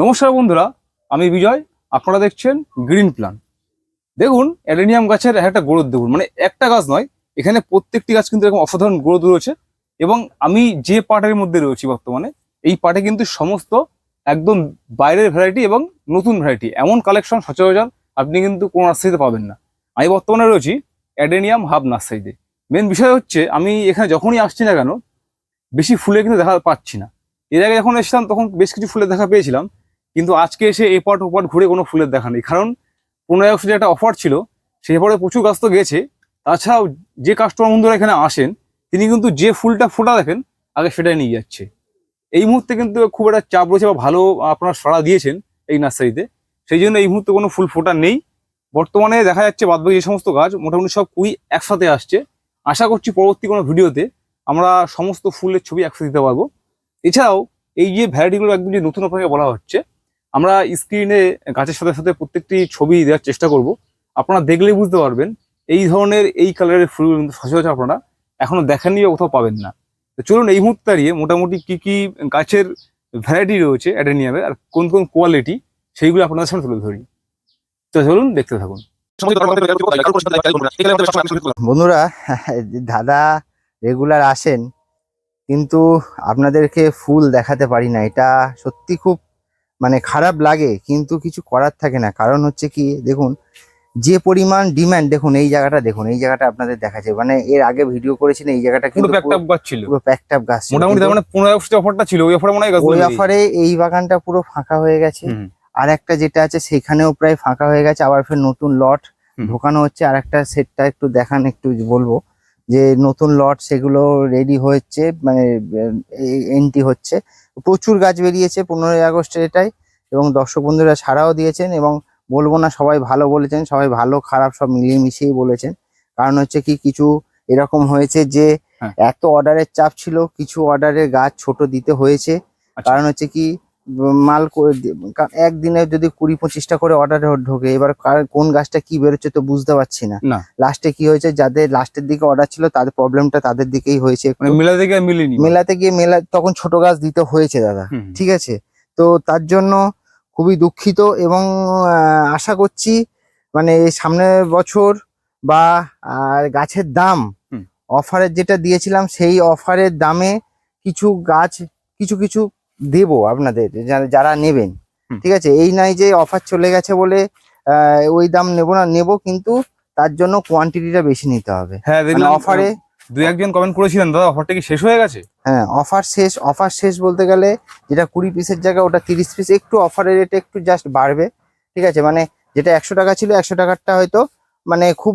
নমস্কার বন্ধুরা, আমি বিজয়, আপনারা দেখছেন গ্রিন প্ল্যান দেখুন, অ্যাডেনিয়াম গাছের একটা গ্রোথ দেখুন মানে একটা গাছ নয়, এখানে প্রত্যেকটি গাছ কিন্তু এরকম অসাধারণ গ্রোথ রয়েছে এবং আমি যে পার্টের মধ্যে রয়েছি বর্তমানে, এই পার্টে কিন্তু সমস্ত একদম বাইরের ভ্যারাইটি এবং নতুন ভ্যারাইটি এমন কালেকশন সচরাচর আপনি কিন্তু কোনো নার্সারিতে পাবেন না। আমি বর্তমানে রয়েছি অ্যাডেনিয়াম হাব নার্সারিতে মেন বিষয় হচ্ছে, আমি এখানে যখনই আসছি না কেন, বেশি ফুলে কিন্তু দেখা পাচ্ছি না। এর আগে যখন এসেছিলাম, তখন বেশ কিছু ফুলের দেখা পেয়েছিলাম। কিন্তু আজকে এসে এই পাট ওপাট ঘুরে কোনো ফুলের দেখা নেই। কারণ পনেরো আগস্টে একটা অফার ছিল সেই পরে প্রচুর গাছ তো গেছে। তাছাড়াও যে কাস্টমার বন্ধুরা এখানে আসেন, তিনি কিন্তু যে ফুলটা ফোটা দেখেন, আগে সেটাই নিয়ে যাচ্ছে। এই মুহূর্তে কিন্তু খুব একটা চাপ রয়েছে বা ভালো আপনারা সাড়া দিয়েছেন এই নার্সারিতে। সেই জন্য এই মুহূর্তে কোনো ফুল ফোটা নেই। বর্তমানে দেখা যাচ্ছে বাদবাকি যে সমস্ত গাছ মোটামুটি সব কুড়ি একসাথে আসছে। আশা করছি পরবর্তী কোনো ভিডিওতে আমরা সমস্ত ফুলের ছবি একসাথে দিতে পারব। এছাড়াও এই যে ভ্যারাইটিগুলো একদম যে নতুন আপনাকে বলা হচ্ছে আমরা স্ক্রিনে গাছের সাথে সাথে প্রত্যেকটি ছবি দেওয়ার চেষ্টা করব। আপনারা দেখলেই বুঝতে পারবেন, এই ধরনের এই কালারের ফুল কিন্তু সচরাচর আপনারা এখনও দেখেননি বা কোথাও পাবেন না। তো চলুন এই মুহূর্তে দাঁড়িয়ে মোটামুটি কি কি গাছের ভ্যারাইটি রয়েছে অ্যাডেনিয়ামের আর কোন কোন কোয়ালিটি সেইগুলো আপনাদের সামনে তুলে ধরি। তো চলুন দেখতে থাকুন। বন্ধুরা, দাদা রেগুলার আসেন, কিন্তু আপনাদেরকে ফুল দেখাতে পারি না। এটা সত্যি খুব মানে খারাপ লাগে কিন্তু কিছু করার থাকে না। কারণ হচ্ছে কি দেখুন যে পরিমাণ ডিমান্ড দেখুন এই জায়গাটা দেখুন এই জায়গাটা আপনাদের দেখা যায় মানে এর আগে ভিডিও করেছিলেন এই জায়গাটা পুরো কিন্তু প্যাকটা গাছ ছিল। পুরো প্যাকড গাছ মোটামুটি তার মানে অফারটা ছিল ওই অফারে মনে হয় ওই অফারে এই বাগানটা পুরো ফাঁকা হয়ে গেছে। আর একটা যেটা আছে সেখানেও প্রায় ফাঁকা হয়ে গেছে। আবার ফের নতুন লট ঢোকানো হচ্ছে। আর একটা সেটটা একটু দেখান একটু বলব। যে নতুন লট সেগুলো রেডি হচ্ছে মানে এন্ট্রি হচ্ছে। প্রচুর গাছ বেরিয়েছে পনেরোই আগস্টের এটাই এবং দর্শক বন্ধুরা ছাড়াও দিয়েছেন এবং বলব না সবাই ভালো বলেছেন সবাই ভালো খারাপ সব মিলিয়ে মিশিয়েই বলেছেন কারণ হচ্ছে কি কিছু এরকম হয়েছে যে হ্যাঁ। এত অর্ডারের চাপ ছিল কিছু অর্ডারের গাছ ছোট দিতে হয়েছে আচ্ছা। কারণ হচ্ছে কি মাল একদিনে যদি কুড়ি পঁচিশটা করে অর্ডার ঢোকে এবার কোন গাছটা কি বেরোচ্ছে তো বুঝতে পারছি না। লাস্টে কি হয়েছে যাদের লাস্টের দিকে অর্ডার ছিল তাদের প্রবলেমটা তাদের দিকেই হয়েছে। মানে মেলা থেকে মিলিনি। মেলাতে গিয়ে মেলা তখন ছোট গাছ দিতে হয়েছে দাদা ঠিক আছে? তো তার জন্য খুবই দুঃখিত এবং আশা করছি মানে এই সামনের বছর বা আর গাছের দাম অফারের যেটা দিয়েছিলাম সেই অফারের দামে কিছু গাছ কিছু কিছু দেবো আপনাদের যারা নেবেন। ঠিক আছে? এই নাই যে অফার চলে গেছে বলে ওই দাম নেব না নেব কিন্তু তার জন্য কোয়ান্টিটিটা বেশি নিতে হবে। হ্যাঁ মানে অফারে দুই একজন কমেন্ট করেছিলেন দাদা অফারটা কি শেষ হয়ে গেছে? হ্যাঁ অফার শেষ অফার শেষ বলতে গেলে যেটা কুড়ি পিসের জায়গায় ওটা তিরিশ পিস একটু অফারের রেট একটু জাস্ট বাড়বে। ঠিক আছে? মানে যেটা একশো টাকা ছিল একশো টাকারটা হয়তো মানে খুব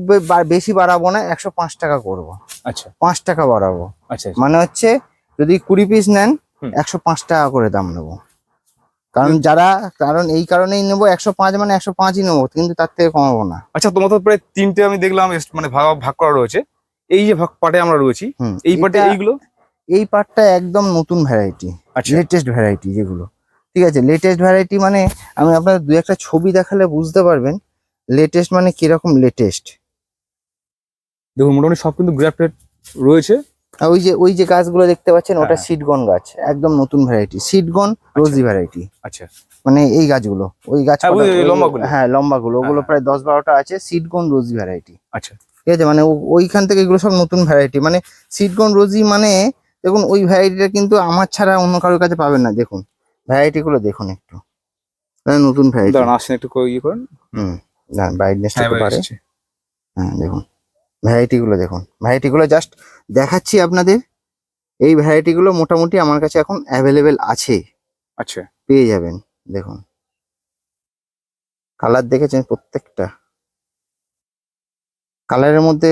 বেশি বাড়াবো না একশো পাঁচ টাকা করব। আচ্ছা। পাঁচ টাকা বাড়াবো। আচ্ছা আচ্ছা। মানে হচ্ছে যদি কুড়ি পিস নেন। একশো পাঁচ টাকা করে দাম নেব। কারণ যারা কারণ এই কারণেই নেব একশো পাঁচ মানে একশো পাঁচই নেব কিন্তু তার থেকে কমাবো না। আচ্ছা তোমার তো প্রায় তিনটে আমি দেখলাম মানে ভাগ ভাগ করা রয়েছে। এই যে ভাগ পাটে আমরা রয়েছি এই পাটে এইগুলো? এই পার্টটা একদম নতুন ভ্যারাইটি আচ্ছা। লেটেস্ট ভ্যারাইটি যেগুলো। ঠিক আছে লেটেস্ট ভ্যারাইটি মানে আমি আপনার দু একটা ছবি দেখালে বুঝতে পারবেন লেটেস্ট মানে কীরকম লেটেস্ট দেখুন মোটামুটি সব কিন্তু গ্রাফটেড রয়েছে। ওই যে ওই যে গাছগুলো দেখতে পাচ্ছেন ওটা হ্যাঁ। সিডগন গাছ একদম নতুন ভ্যারাইটি সিডগন রোজি ভ্যারাইটি আচ্ছা। মানে এই গাছগুলো ওই গাছ হ্যাঁ, লম্বাগুলো। হ্যাঁ লম্বাগুলো ওগুলো হ্যাঁ। প্রায় দশ বারোটা আছে সিডগন রোজি ভ্যারাইটি আচ্ছা। ঠিক আছে? মানে ওইখান থেকে এগুলো সব নতুন ভ্যারাইটি মানে সিডগন রোজি মানে দেখুন ওই ভ্যারাইটিটা কিন্তু আমার ছাড়া অন্য কারোর কাছে পাবেন না। দেখুন ভ্যারাইটি গুলো দেখুন একটু। মানে নতুন ভ্যারাইটি আসেন একটু ইয়ে করেন। হুম ব্রাইটনেসটা। হ্যাঁ দেখুন। ভ্যারাইটি গুলো দেখুন। ভ্যারাইটিগুলো জাস্ট দেখাচ্ছি আপনাদের। এই ভ্যারাইটিগুলো মোটামুটি আমার কাছে এখন অ্যাভেলেবেল আছে। আচ্ছা। পেয়ে যাবেন দেখুন। কালার দেখেছেন প্রত্যেকটা। কালারের মধ্যে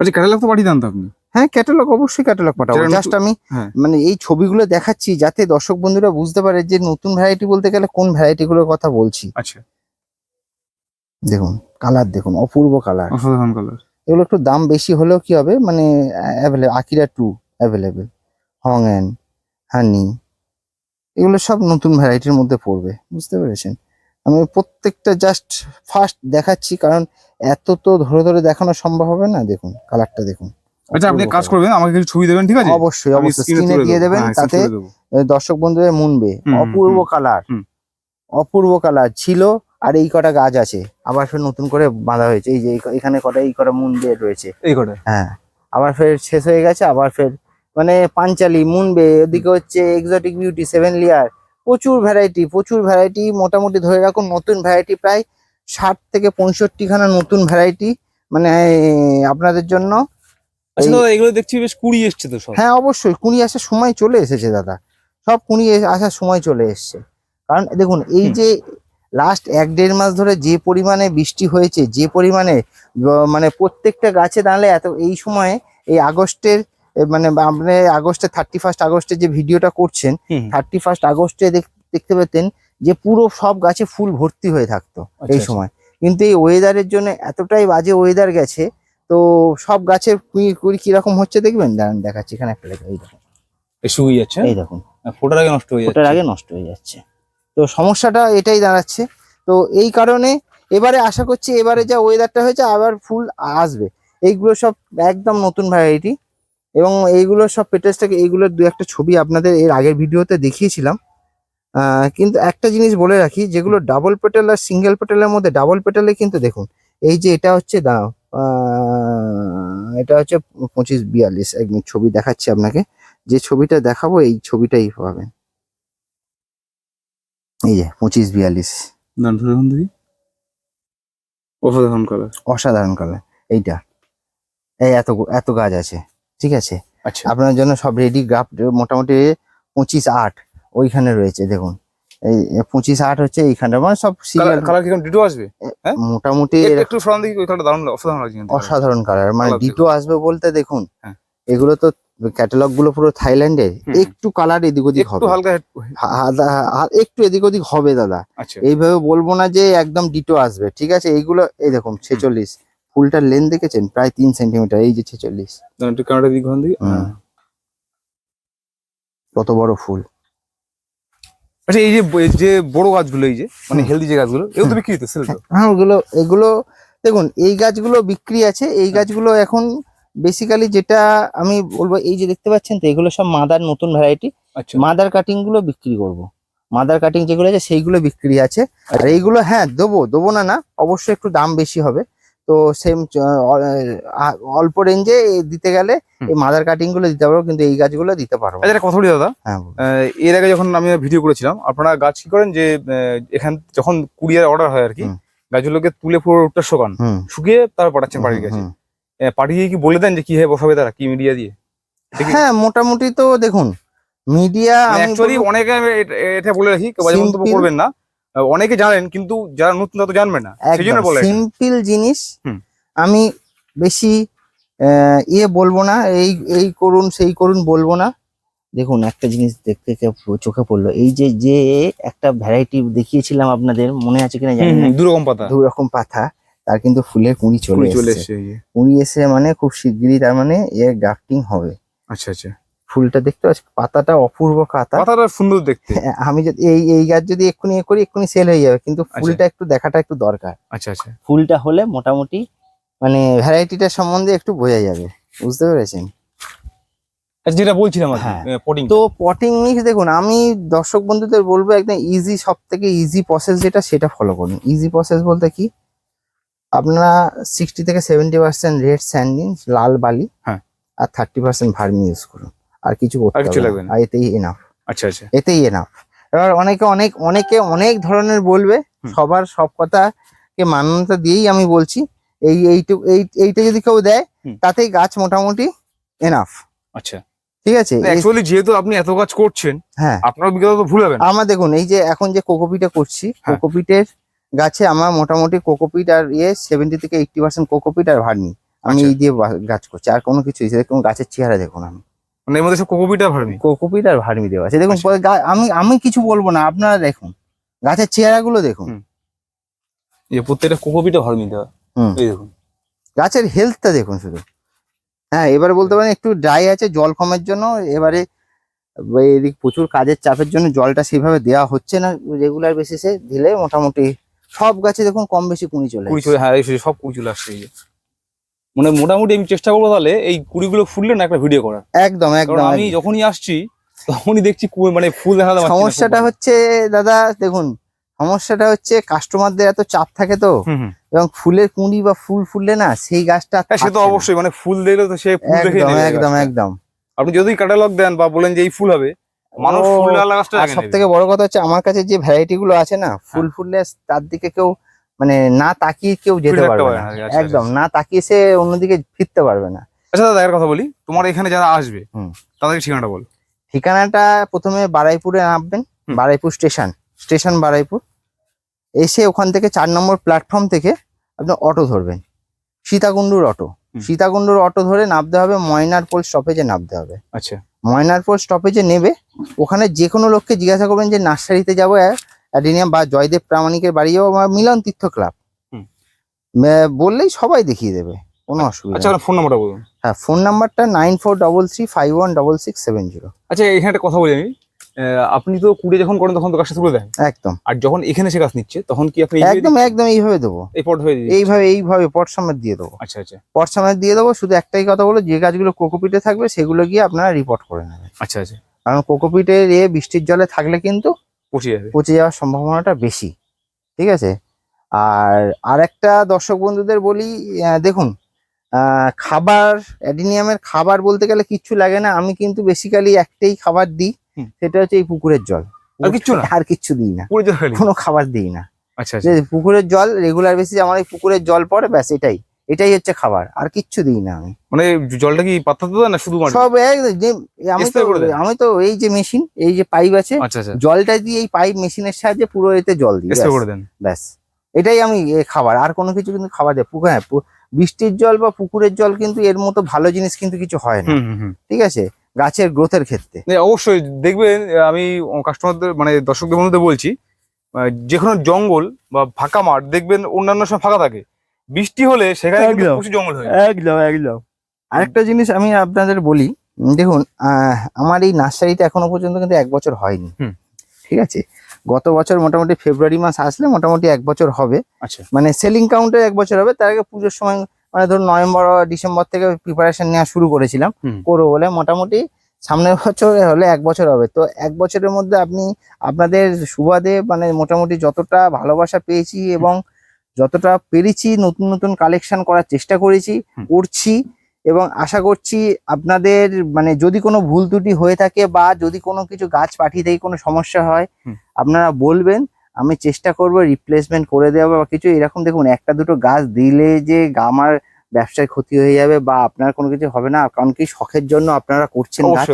আচ্ছা ক্যাটালগ তো পাঠিয়ে দেন তো আপনি? হ্যাঁ ক্যাটালগ অবশ্যই ক্যাটালগ পাঠাবো। জাস্ট আমি হ্যাঁ। মানে এই ছবিগুলো দেখাচ্ছি যাতে দর্শক বন্ধুরা বুঝতে পারে যে নতুন ভ্যারাইটি বলতে গেলে কোন ভ্যারাইটিগুলোর কথা বলছি। আচ্ছা। দেখুন কালার দেখুন অপূর্ব কালার অসাধারণ কালার এগুলো একটু দাম বেশি হলেও কি হবে? মানে অ্যাভেলেবল আকিরা টু অ্যাভেলেবেল হংএন হানি এগুলো সব নতুন ভ্যারাইটির মধ্যে পড়বে বুঝতে পেরেছেন? আমি প্রত্যেকটা জাস্ট ফার্স্ট দেখাচ্ছি কারণ এত তো ধরে ধরে দেখানো সম্ভব হবে না দেখুন কালারটা দেখুন। আচ্ছা আপনি কাজ করবেন আমাকে কিছু ছবি দেবেন ঠিক আছে? অবশ্যই অবশ্যই স্ক্রিনে দিয়ে দেবেন হ্যাঁ, তাতে দর্শক বন্ধুদের মুনবে অপূর্ব কালার অপূর্ব কালার ছিল আর এই কটা গাছ আছে আবার ফের নতুন করে বাঁধা হয়েছে। এই যে এখানে কটা এই কটা মুনবে রয়েছে। এই কটা? হ্যাঁ আবার ফের শেষ হয়ে গেছে আবার ফের মানে পাঞ্চালি মুন মুনবে ওদিকে হচ্ছে এক্সোটিক বিউটি সেভেন লিয়ার প্রচুর ভ্যারাইটি প্রচুর ভ্যারাইটি মোটামুটি ধরে রাখুন নতুন ভ্যারাইটি প্রায় ষাট থেকে পঁয়ষট্টি খানা নতুন ভ্যারাইটি মানে আপনাদের জন্য আচ্ছা এগুলো দেখছি বেশ কুড়ি এসছে তো হ্যাঁ অবশ্যই কুড়ি আসার সময় চলে এসেছে দাদা। সব কুড়ি আসার সময় চলে এসেছে। কারণ দেখুন এই যে লাস্ট এক দেড় মাস ধরে যে পরিমাণে বৃষ্টি হয়েছে যে পরিমাণে মানে প্রত্যেকটা গাছে দাঁড়ালে এত এই সময়ে এই আগস্টের মানে আপনি আগস্টের থার্টি ফার্স্ট আগস্টে যে ভিডিওটা করছেন থার্টি ফার্স্ট আগস্টে দেখতে পেতেন যে পুরো সব গাছে ফুল ভর্তি হয়ে থাকতো আচ্ছা, এই আচ্ছা। সময়। কিন্তু এই ওয়েদারের জন্য এতটাই বাজে ওয়েদার গেছে তো সব গাছের কুড়ি কীরকম হচ্ছে দেখবেন? দাঁড়ান দেখাচ্ছি এখানে একটা এই দেখুন। এই শুকিয়ে যাচ্ছে? এই দেখুন। ফোটার আগে নষ্ট হয়ে যাচ্ছে। আগে নষ্ট হয়ে যাচ্ছে। তো সমস্যাটা এটাই দাঁড়াচ্ছে। তো এই কারণে এবারে আশা করছি এবারে যা ওয়েদারটা হয়েছে আবার ফুল আসবে। এইগুলো সব একদম নতুন ভ্যারাইটি এবং এইগুলো সব পেটেসটাকে এইগুলোর দু একটা ছবি আপনাদের এর আগের ভিডিওতে দেখিয়েছিলাম। কিন্তু একটা জিনিস বলে রাখি, যেগুলো ডাবল পেটেল আর সিঙ্গেল পেটেলের মধ্যে ডাবল পেটেলে কিন্তু দেখুন, এই যে এটা হচ্ছে, দাঁড়াও এটা হচ্ছে পঁচিশ বিয়াল্লিশ, একদম ছবি দেখাচ্ছি আপনাকে, যে ছবিটা দেখাবো এই ছবিটাই পাবেন। এই যে পঁচিশ বিয়াল্লিশ। দেখি অসাধারণ কালার অসাধারণ কালার এইটা। এই এত এত গাছ আছে ঠিক আছে? আচ্ছা। আপনার জন্য সব রেডি গ্রাফ মোটামুটি পঁচিশ আট ওইখানে রয়েছে দেখুন। এই পঁচিশ আট হচ্ছে এইখানটা মানে সব serial কালার কি ডিটো আসবে? হ্যাঁ? মোটামুটি একটু- ফ্রন্ট দেখি ওই কালারটা দারুণ অসাধারণ লাগছে অসাধারণ কালার মানে ডিটো আসবে বলতে দেখুন হ্যাঁ। এগুলো তো ক্যাটালগগুলো পুরো থাইল্যান্ডের হুম। একটু কালার এদিক ওদিক হবে। হালকা একটু এদিক ওদিক হবে দাদা। আচ্ছা। এইভাবে বলব না যে একদম ডিটো আসবে ঠিক আছে? এইগুলো এই দেখুন ছেচল্লিশ। ফুলটার লেন দেখেছেন? প্রায় তিন সেন্টিমিটার এই যে ছেচল্লিশ। কত বড় ফুল। আচ্ছা এই যে যে বড় গাছগুলো এই যে মানে হেলদি যে গাছগুলো এগুলো তো বিক্রি হতো হ্যাঁ ওগুলো এগুলো দেখুন এই গাছগুলো বিক্রি আছে এই গাছগুলো এখন বেসিক্যালি যেটা আমি বলব এই যে দেখতে পাচ্ছেন তো এগুলো সব মাদার নতুন ভ্যারাইটি আচ্ছা। মাদার কাটিংগুলো বিক্রি করব। মাদার কাটিং যেগুলো আছে সেইগুলো বিক্রি আছে। আর এইগুলো হ্যাঁ দেবো দেবো না না অবশ্যই একটু দাম বেশি হবে। তো সেম অল্প রেঞ্জে দিতে গেলে এই মাদার কাটিংগুলো দিতে পারব কিন্তু এই গাছগুলো দিতে পারব। আচ্ছা কথা বলি দাদা। হ্যাঁ এর আগে যখন আমি ভিডিও করেছিলাম আপনারা গাছ কি করেন যে এখান যখন কুরিয়ার অর্ডার হয় আর কি গাছগুলোকে তুলে পুরো রোডটা শোকান। শুকিয়ে তারপর পাঠাচ্ছেন বাড়ির কাছে। পাঠিয়ে কি বলে দেন যে কি হয়ে বসাবে তারা? কি মিডিয়া দিয়ে? হ্যাঁ মোটামুটি তো দেখুন মিডিয়া আমি অ্যাকচুয়ালি অনেকে এটা- বলে রাখি কেউ মন্তব্য করবেন না। অনেকে জানেন কিন্তু যারা নতুন তত জানবে না। সেই জন্য বলে সিম্পল জিনিস। আমি বেশি ইয়ে বলব না এই এই করুন সেই করুন বলব না। দেখুন একটা জিনিস দেখতে চোখে পড়ল এই যে যে একটা ভ্যারাইটি দেখিয়েছিলাম আপনাদের মনে আছে কিনা জানি না। দু রকম পাতা। দু রকম পাতা। তার কিন্তু ফুলের কুঁড়ি চলে চলে এসেছে। কুঁড়ি এসে মানে খুব শিগগিরই তার মানে এর গ্রাফটিং হবে। আচ্ছা আচ্ছা। ফুলটা দেখতে পাচ্ছি? পাতাটা অপূর্ব পাতা পাতাটা সুন্দর দেখতে। হ্যাঁ, আমি যদি এই এই গাছ যদি এক্ষুনি এ করি এক্ষুনি সেল হয়ে যাবে। কিন্তু ফুলটা একটু দেখাটা একটু দরকার। আচ্ছা আচ্ছা। ফুলটা হলে মোটামুটি মানে ভ্যারাইটিটা সম্বন্ধে একটু বোঝা যাবে। বুঝতে পেরেছেন? আচ্ছা যেটা বলছিলাম হ্যাঁ। পটিং তো পটিং মিক্স দেখুন আমি দর্শক বন্ধুদের বলব একদম ইজি সব থেকে ইজি প্রসেস যেটা সেটা ফলো করুন। ইজি প্রসেস বলতে কি? আপনারা সিক্সটি থেকে সেভেন্টি পার্সেন্ট রেড স্যান্ডিং লাল বালি হ্যাঁ। আর থার্টি পার্সেন্ট ভার্মি ইউজ করুন। আর কিছু করতে লাগবে না? এতেই এনাফ আচ্ছা আচ্ছা। এতেই এনাফ এবার অনেকে অনেক অনেকে অনেক ধরনের বলবে। সবার সব কথাকে মান্যতা দিয়েই আমি বলছি। এই এইটুকু এই এইটা যদি কেউ দেয় তাতেই গাছ মোটামুটি এনাফ আচ্ছা। ঠিক আছে? অ্যাকচুয়ালি যেহেতু আপনি এত কাজ করছেন হ্যাঁ। আপনার অভিজ্ঞতা তো ভুল হবে না। আমার দেখুন এই যে এখন যে কোকোপিটা করছি হ্যাঁ। কোকোপিটের গাছে আমার মোটামুটি কোকোপিট আর ইয়ে সেভেন্টি থেকে এইটটি পার্সেন্ট কোকোপিট আর ভার্মি। আমি আচ্ছা। এই দিয়ে গাছ করছি আর কোনো কিছু দেখুন গাছের চেহারা দেখুন আমি। মানে এর মধ্যে সব কোকোপিটা ভার্মি? কোকোপিট আর ভার্মি দেওয়া আছে। দেখুন আচ্ছা। আমি আমি কিছু বলব না আপনারা দেখুন। গাছের চেহারাগুলো দেখুন। এই প্রত্যেকটা কোকোপিটা ভার্মি দেওয়া। এই দেখুন। গাছের হেলথটা দেখুন শুধু। হ্যাঁ এবারে বলতে পারেন একটু ড্রাই আছে জল কমের জন্য। এবারে এদিক প্রচুর কাজের চাপের জন্য জলটা সেইভাবে দেওয়া হচ্ছে না রেগুলার বেসিসে দিলে মোটামুটি সব গাছে দেখুন কম বেশি কুড়ি চলে কুড়ি। চলে হ্যাঁ সব কুড়ি চলে আসছে মানে মোটামুটি আমি চেষ্টা করব তাহলে এই কুড়িগুলো ফুললে না একটা ভিডিও করার। একদম একদম আমি যখনই আসছি তখনই দেখছি মানে ফুল দেখা সমস্যাটা হচ্ছে দাদা দেখুন সমস্যাটা হচ্ছে কাস্টমারদের এত চাপ থাকে তো। এবং ফুলের কুঁড়ি বা ফুল ফুললে না সেই গাছটা হ্যাঁ, সে তো অবশ্যই মানে ফুল দেখলে তো সে একদম একদম একদম। আপনি যদি ক্যাটালগ দেন বা বলেন যে এই ফুল হবে মানুষ ফুল গাছটা আর আগে সব থেকে বড় কথা হচ্ছে আমার কাছে যে ভ্যারাইটি গুলো আছে না ফুল হ্যাঁ। ফুললে তার দিকে কেউ মানে না তাকিয়ে কেউ যেতে পারবে না। না, আচ্ছা, একদম না তাকিয়ে সে অন্যদিকে ফিরতে পারবে না। আচ্ছা দাদা এর কথা বলি। তোমার এখানে যারা আসবে হুম। তাদের ঠিকানাটা বল। ঠিকানাটা প্রথমে বারাইপুরে নামবেন বারাইপুর স্টেশন স্টেশন বারাইপুর। এসে ওখান থেকে চার নম্বর প্ল্যাটফর্ম থেকে আপনি অটো ধরবেন। সীতাকুণ্ডুর অটো। সীতাকুণ্ডুর অটো ধরে নামতে হবে ময়নারপোল স্টপেজে নামতে হবে। আচ্ছা। ময়নারপোল স্টপেজে নেবে ওখানে যে কোনো লোককে জিজ্ঞাসা করবেন যে নার্সারিতে যাব অ্যাডিনিয়াম বা জয়দেব প্রামাণিকের বাড়ি যাব বা মিলন তীর্থ ক্লাব। বললেই সবাই দেখিয়ে দেবে কোনো অসুবিধা আচ্ছা ফোন নাম্বারটা বলুন। হ্যাঁ ফোন নাম্বারটা nine four double three five one double six seven zero আচ্ছা এখানে একটা কথা বলি আমি। আপনি তো কুড়ে যখন করেন তখন তো গাছটা তুলে দেন। একদম। আর যখন এখানে সে গাছ নিচ্ছে তখন কি আপনি একদম একদম এইভাবে দেবো? এই পট হয়ে এইভাবে এইভাবে পট সমেত দিয়ে দেবো। আচ্ছা আচ্ছা। পট সমেত দিয়ে দেবো শুধু একটাই কথা বলো যে গাছগুলো কোকোপিটে থাকবে সেগুলো গিয়ে আপনারা রিপোর্ট করে নেবেন। আচ্ছা আচ্ছা। কারণ কোকোপিটের এ বৃষ্টির জলে থাকলে কিন্তু পচে যাবে। পচে যাওয়ার সম্ভাবনাটা বেশি ঠিক আছে? আর আরেকটা দর্শক বন্ধুদের বলি দেখুন খাবার অ্যাডিনিয়ামের খাবার বলতে গেলে কিচ্ছু লাগে না। আমি কিন্তু বেসিক্যালি একটাই খাবার দিই। সেটা হচ্ছে এই পুকুরের জল। আর কিচ্ছু না? আর কিচ্ছু দিই না। কোনো খাবার দিই না। আচ্ছা আচ্ছা। পুকুরের জল রেগুলার বেসিস আমার এই পুকুরের জল পড়ে ব্যাস এটাই। এটাই হচ্ছে খাবার। আর কিচ্ছু দিই না আমি। মানে জলটা কি পাত্তাতে দেন না শুধু সব আমি তো? আমি তো এই যে মেশিন এই যে পাইপ আছে আচ্ছা আচ্ছা। জলটা দিয়ে এই পাইপ মেশিনের সাহায্যে পুরো এতে জল দিই ব্যাস। এটাই আমি খাবার। আর কোনো কিছু কিন্তু খাবার দেয় পুকুর হ্যাঁ বৃষ্টির জল বা পুকুরের জল কিন্তু এর মতো ভালো জিনিস কিন্তু কিছু হয় না। ঠিক আছে? গাছের গ্রোথের ক্ষেত্রে। অবশ্যই দেখবেন আমি কাস্টমারদের মানে দর্শকদের বন্ধুদের বলছি যে কোনো জঙ্গল বা ফাঁকা মাঠ দেখবেন অন্যান্য সময় ফাঁকা থাকে। বৃষ্টি হলে সেখানে। প্রচুর জঙ্গল হয় একদম একদম। আরেকটা জিনিস আমি আপনাদের বলি দেখুন আমার এই নার্সারিটা এখনও পর্যন্ত কিন্তু এক বছর হয়নি। ঠিক আছে? গত বছর মোটামুটি ফেব্রুয়ারি মাস আসলে মোটামুটি এক বছর হবে। আচ্ছা। মানে সেলিং কাউন্টে এক বছর হবে তার আগে পুজোর সময় মানে ধরুন নভেম্বর ডিসেম্বর থেকে প্রিপারেশন নেওয়া শুরু করেছিলাম। করব বলে মোটামুটি সামনের বছর হলে এক বছর হবে। তো এক বছরের মধ্যে আপনি আপনাদের সুবাদে মানে মোটামুটি যতটা ভালোবাসা পেয়েছি এবং যতটা পেরেছি নতুন নতুন কালেকশন করার চেষ্টা করেছি করছি এবং আশা করছি আপনাদের মানে যদি কোনো ভুল ত্রুটি হয়ে থাকে বা যদি কোনো কিছু গাছ পাঠিয়ে থেকে কোনো সমস্যা হয় আপনারা বলবেন। আমি চেষ্টা করব রিপ্লেসমেন্ট করে দেওয়া বা কিছু। এরকম দেখুন একটা দুটো গাছ দিলে যে আমার ব্যবসায় ক্ষতি হয়ে যাবে বা আপনার কোনো কিছু হবে না কারণ কি শখের জন্য আপনারা করছেন গাছ।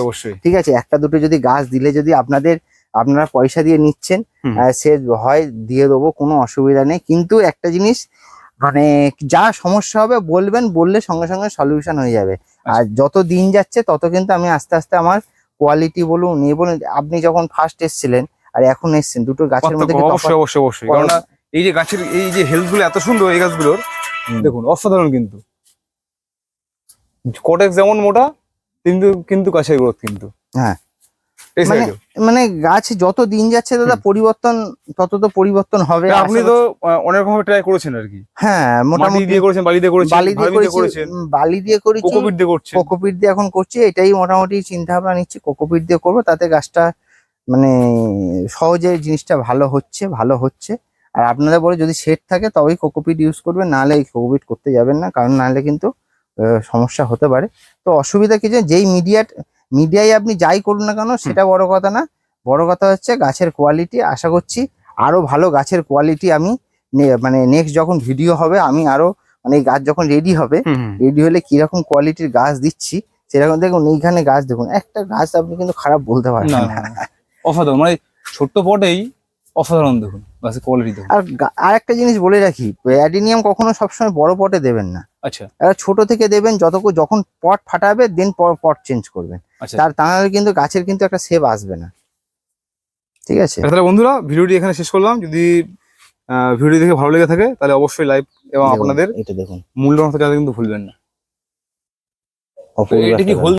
ঠিক আছে একটা দুটো যদি গাছ দিলে যদি আপনাদের আপনারা পয়সা দিয়ে নিচ্ছেন সে হয় দিয়ে দেবো কোনো অসুবিধা নেই। কিন্তু একটা জিনিস মানে যা সমস্যা হবে বলবেন বললে সঙ্গে সঙ্গে সলিউশন হয়ে যাবে। আচ্ছা। আর যত দিন যাচ্ছে তত কিন্তু আমি আস্তে আস্তে আমার কোয়ালিটি বলুন এ বলুন আপনি যখন ফার্স্ট এসেছিলেন আর এখন এসেছেন দুটো গাছের মধ্যে অবশ্যই অবশ্যই অবশ্যই। কারণ এই যে গাছের এই যে হেলথগুলো এত সুন্দর এই গাছগুলোর দেখুন অসাধারণ কিন্তু। কটেক্স যেমন মোটা কিন্তু কিন্তু গাছের গ্রোথ কিন্তু। হ্যাঁ। মানে। মানে গাছ যত দিন যাচ্ছে দাদা পরিবর্তন তত তো পরিবর্তন হবে। আপনি তো অনেক রকম ট্রাই করেছেন আর কি। হ্যাঁ মোটামুটি দিয়ে করেছেন বালি দিয়ে করেছেন বালি দিয়ে করেছেন। বালি দিয়ে করেছি কোকোপিট দিয়ে করছেন। কোকোপিট দিয়ে এখন করছি এটাই মোটামুটি চিন্তা ভাবনা নিচ্ছি কোকোপিট দিয়ে করব তাতে গাছটা মানে সহজে জিনিসটা ভালো হচ্ছে ভালো হচ্ছে আর আপনাদের বলে যদি সেট থাকে তবেই কোকোপিট ইউজ করবেন নাহলে এই কোকোপিট করতে যাবেন না কারণ নাহলে কিন্তু সমস্যা হতে পারে তো অসুবিধা কিছু যেই মিডিয়া মিডিয়ায় আপনি যাই করুন না কেন সেটা বড় কথা না বড় কথা হচ্ছে গাছের কোয়ালিটি আশা করছি আরও ভালো গাছের কোয়ালিটি আমি মানে নেক্সট যখন ভিডিও হবে আমি আরও মানে এই গাছ যখন রেডি হবে। রেডি হলে কীরকম কোয়ালিটির গাছ দিচ্ছি সেরকম দেখুন এইখানে গাছ দেখুন একটা গাছ আপনি কিন্তু খারাপ বলতে পারবেন না। অসাধারণ মানে ছোট্ট পটেই অসাধারণ দেখুন কোয়ালিটি দেখুন। আর আর একটা জিনিস বলে রাখি অ্যাডিনিয়াম কখনো সবসময় বড় পটে দেবেন না। আচ্ছা। ছোট থেকে দেবেন যতক্ষণ যখন পট ফাটাবে দেন পট চেঞ্জ করবেন। আচ্ছা। তার তা কিন্তু গাছের কিন্তু একটা সেভ আসবে না। ঠিক আছে? তাহলে বন্ধুরা ভিডিওটি এখানে শেষ করলাম। যদি ভিডিও দেখে ভালো লেগে থাকে তাহলে অবশ্যই লাইক এবং আপনাদের এটা দেখুন। জানাতে কিন্তু ভুলবেন না। এটা কি